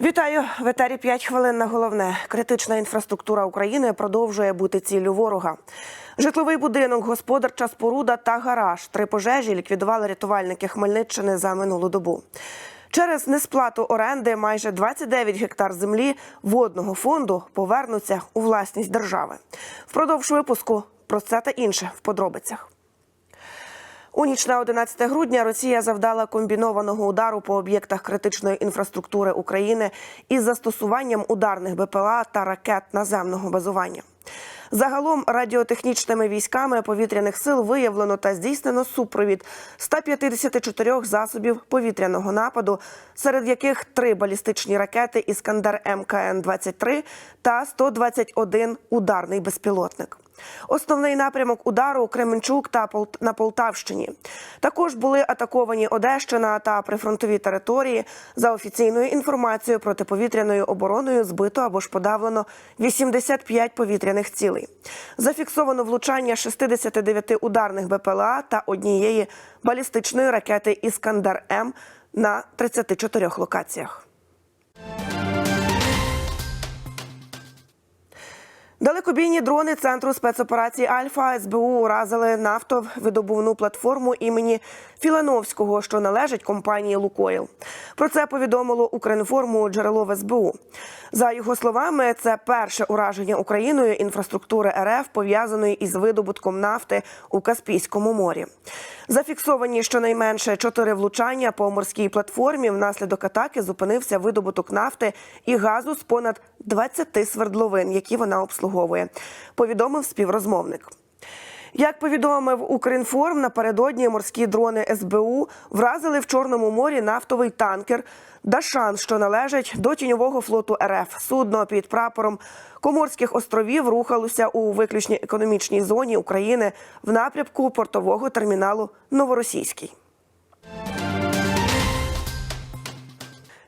Вітаю в етері 5 хвилин на головне. Критична інфраструктура України продовжує бути ціллю ворога. Житловий будинок, господарча споруда та гараж. Три пожежі ліквідували рятувальники Хмельниччини за минулу добу. Через несплату оренди майже 29 гектар землі водного фонду повернуться у власність держави. Впродовж випуску про це та інше в подробицях. У ніч на 11 грудня Росія завдала комбінованого удару по об'єктах критичної інфраструктури України із застосуванням ударних БПЛА та ракет наземного базування. Загалом радіотехнічними військами повітряних сил виявлено та здійснено супровід 154 засобів повітряного нападу, серед яких три балістичні ракети Іскандер МКН 23 та 121 ударний безпілотник. Основний напрямок удару Кременчук та на Полтавщині. Також були атаковані Одещина та прифронтові території. За офіційною інформацією протиповітряною обороною збито або ж подавлено 85 повітряних цілей. Зафіксовано влучання 69 ударних БПЛА та однієї балістичної ракети Іскандер М на 34 локаціях. Далекобійні дрони центру спецоперацій Альфа СБУ уразили нафтовидобувну платформу імені Філановського, що належить компанії Лукойл. Про це повідомило Укрінформу джерело в СБУ. За його словами, це перше ураження Україною інфраструктури РФ пов'язаної із видобутком нафти у Каспійському морі. Зафіксовані щонайменше чотири влучання по морській платформі. Внаслідок атаки зупинився видобуток нафти і газу з понад 20 свердловин, які вона обслуговує. Повідомив співрозмовник. Як повідомив Укрінформ, напередодні морські дрони СБУ вразили в Чорному морі нафтовий танкер Дашан, що належить до тіньового флоту РФ. Судно під прапором Коморських островів рухалося у виключній економічній зоні України в напрямку портового терміналу Новоросійський.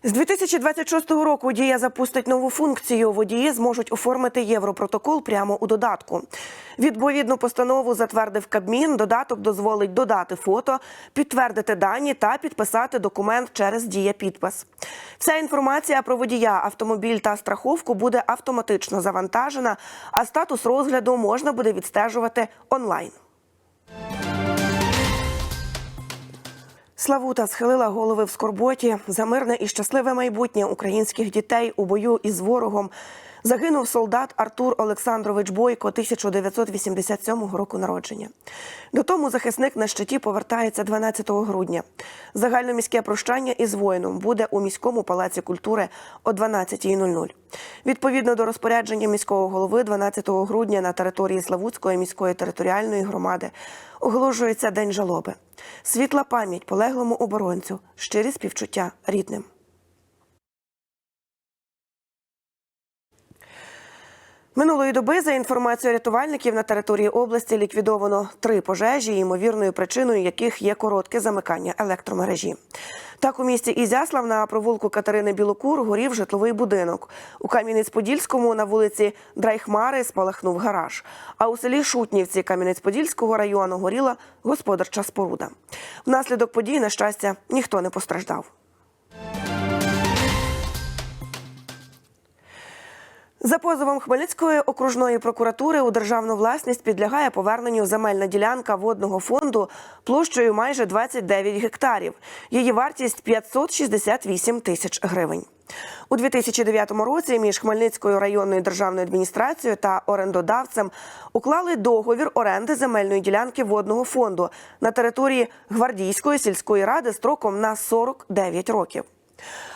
З 2026 року дія запустить нову функцію. Водії зможуть оформити європротокол прямо у додатку. Відповідну постанову затвердив Кабмін. Додаток дозволить додати фото, підтвердити дані та підписати документ через дія-підпис. Вся інформація про водія, автомобіль та страховку буде автоматично завантажена, а статус розгляду можна буде відстежувати онлайн. Славута схилила голови в скорботі за мирне і щасливе майбутнє українських дітей у бою із ворогом. Загинув солдат Артур Олександрович Бойко 1987 року народження. Додому захисник на щиті повертається 12 грудня. Загальноміське прощання із воїном буде у міському палаці культури о 12.00. Відповідно до розпорядження міського голови, 12 грудня на території Славутської міської територіальної громади оголошується день жалоби. Світла пам'ять полеглому оборонцю, щирі співчуття рідним. Минулої доби, за інформацією рятувальників, на території області ліквідовано три пожежі, ймовірною причиною яких є коротке замикання електромережі. Так, у місті Ізяслав на провулку Катерини Білокур горів житловий будинок. У Кам'янець-Подільському на вулиці Драйхмари спалахнув гараж. А у селі Шутнівці Кам'янець-Подільського району горіла господарча споруда. Внаслідок подій, на щастя, ніхто не постраждав. За позовом Хмельницької окружної прокуратури у державну власність підлягає поверненню земельна ділянка водного фонду площею майже 29 гектарів. Її вартість 568 тисяч гривень. У 2009 році між Хмельницькою районною державною адміністрацією та орендодавцем уклали договір оренди земельної ділянки водного фонду на території Гвардійської сільської ради строком на 49 років.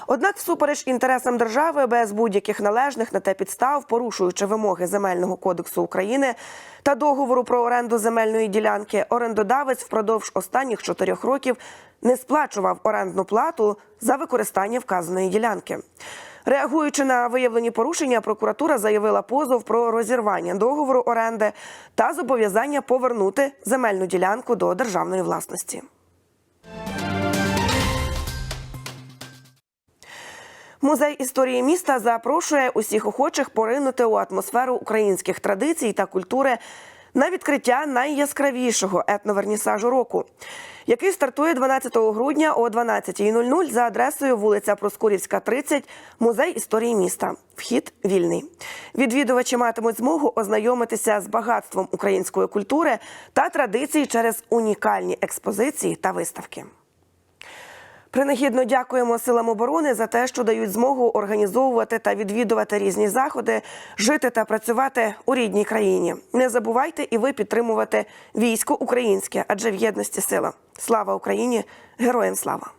Однак, всупереч інтересам держави, без будь-яких належних на те підстав, порушуючи вимоги земельного кодексу України та договору про оренду земельної ділянки, орендодавець впродовж останніх чотирьох років не сплачував орендну плату за використання вказаної ділянки. Реагуючи на виявлені порушення, прокуратура заявила позов про розірвання договору оренди та зобов'язання повернути земельну ділянку до державної власності. Музей історії міста запрошує усіх охочих поринути у атмосферу українських традицій та культури на відкриття найяскравішого етновернісажу року, який стартує 12 грудня о 12.00 за адресою вулиця Проскурівська, 30, музей історії міста. Вхід вільний. Відвідувачі матимуть змогу ознайомитися з багатством української культури та традицій через унікальні експозиції та виставки. Принагідно дякуємо силам оборони за те, що дають змогу організовувати та відвідувати різні заходи, жити та працювати у рідній країні. Не забувайте і ви підтримувати військо українське, адже в єдності сила. Слава Україні! Героям слава!